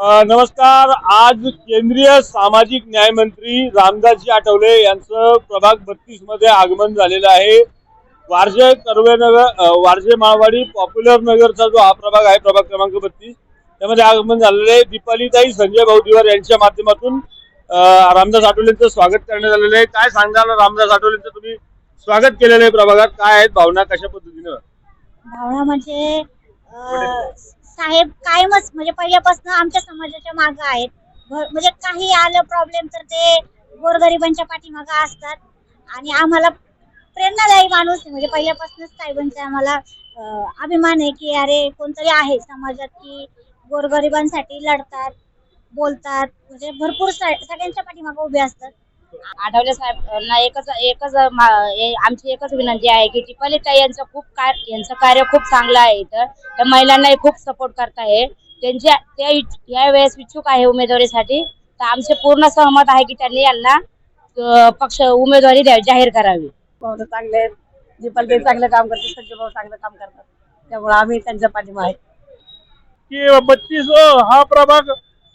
नमस्कार. आज केंद्रीय सामाजिक न्याय मंत्री रामदासजी आठवले यांचं प्रभाग बत्तीसमध्ये आगमन झालेलं आहे. वारजे कर्वे नगर वारजे महावाडी पॉप्युलर नगरचा जो हा प्रभाग आहे प्रभाग क्रमांक बत्तीस त्यामध्ये आगमन झालेलं आहे. दीपालीताई संजय भाऊ दिवार यांच्या माध्यमातून रामदास आठवलेंचं स्वागत करण्यात आलेलं आहे. काय सांगाल रामदास आठवलेंचं? तुम्ही स्वागत केलेलं आहे प्रभागात. काय आहेत भावना कशा पद्धतीनं? भावना म्हणजे कायमच म्हणजे पहिल्यापासून आमच्या समाजाच्या मागे आहेत. म्हणजे काही आलं प्रॉब्लेम तर ते गोरगरिबांच्या पाठीमागे असतात. आणि आम्हाला प्रेरणादायी माणूस म्हणजे पहिल्यापासूनच साहेबांचा आम्हाला अभिमान आहे की अरे कोणतरी आहे समाजात की गोरगरिबांसाठी लढतात बोलतात. म्हणजे भरपूर सगळ्यांच्या पाठीमागे उभे असतात. आठवले साहेब एकच एकच मा- ए- आमची एकच विनंती आहे की टिपाली ताई यांचं खूप कार यांचं कार्य खूप चांगलं आहे इथं. त्या महिलांनाही खूप सपोर्ट करत आहे. त्यांच्या त्या या वेळेस इच्छुक आहे उमेदवारीसाठी. तर आमचे पूर्ण सहमत आहे की त्यांनी यांना पक्ष उमेदवारी जाहीर करावी. चांगले दीपाल ते चांगलं काम करतात संजय भाऊ चांगलं काम करतात. त्यामुळे आम्ही त्यांच्या पाठीमा आहे. की बत्तीस हा प्रभाग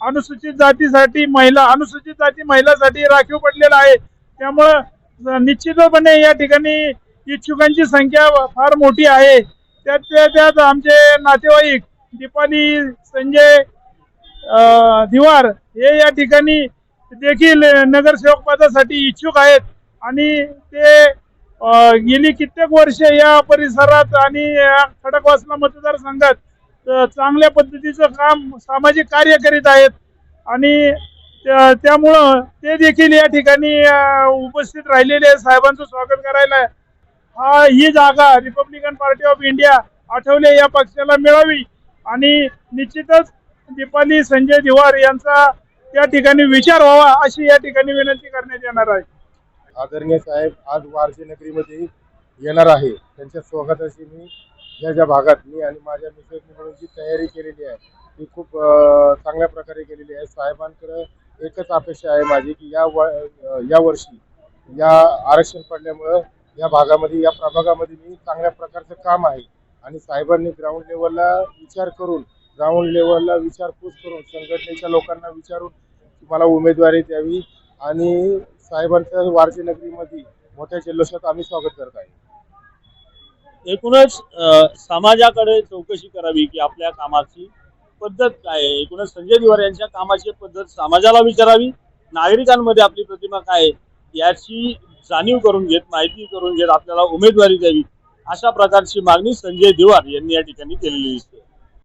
अनुसूचित जातीसाठी महिला अनुसूचित जाती महिलासाठी राखीव पडलेला आहे. त्यामुळं निश्चितपणे या ठिकाणी इच्छुकांची संख्या फार मोठी आहे. त्यात त्या- त्यात आमचे नातेवाईक दीपाली संजय दिवार हे या ठिकाणी देखील नगरसेवक पदासाठी इच्छुक आहेत. आणि ते गेली कित्येक वर्ष या परिसरात आणि या खडकवासला मतदारसंघात चांगल्या पद्धतीचं काम सामाजिक कार्य करीत आहेत. आणि त्या- त्यामुळं ते देखील या ठिकाणी उपस्थित राहिलेले साहेबांचं स्वागत करायला हा ही जागा Republican Party of India Athawale या पक्षाला मिळावी. आणि निश्चितच दीपाली संजय दिवार यांचा त्या ठिकाणी विचार व्हावा अशी या ठिकाणी विनंती करण्यात येणार आहे. आदरणीय साहेब आज वारसी नगरीमध्ये येणार आहे. त्यांच्या स्वागताची मी ज्या ज्या भागात मी आणि माझ्या मिसेसने जी तयारी केलेली आहे ती खूप चांगल्या प्रकारे केलेली आहे. साहेबांकडे एकच अपेक्षा आहे माझी की या व या वर्षी या आरक्षण पडल्यामुळं या भागामध्ये या प्रभागामध्ये मी चांगल्या प्रकारचं काम आहे. आणि साहेबांनी ग्राउंड लेवलला विचार करून ग्राउंड लेवलला विचारपूस करून संघटनेच्या लोकांना विचारून मला उमेदवारी द्यावी आणि साहेबांच्या वारजे नगरीमध्ये मोठ्या जल्लोषात आम्ही स्वागत करत आहे. एकूणच समाजाकडे चौकशी करावी की आपल्या कामाची पद्धत काय आहे? एकूणच संजय दिवार यांच्या कामाची पद्धत समाजाला विचारावी नागरिकांमध्ये आपली प्रतिमा काय आहे याची जाणीव करून घेत माहिती करून घेत आपल्याला उमेदवारी द्यावी अशा प्रकारची मागणी संजय दिवार यांनी या ठिकाणी केलेली दिसते.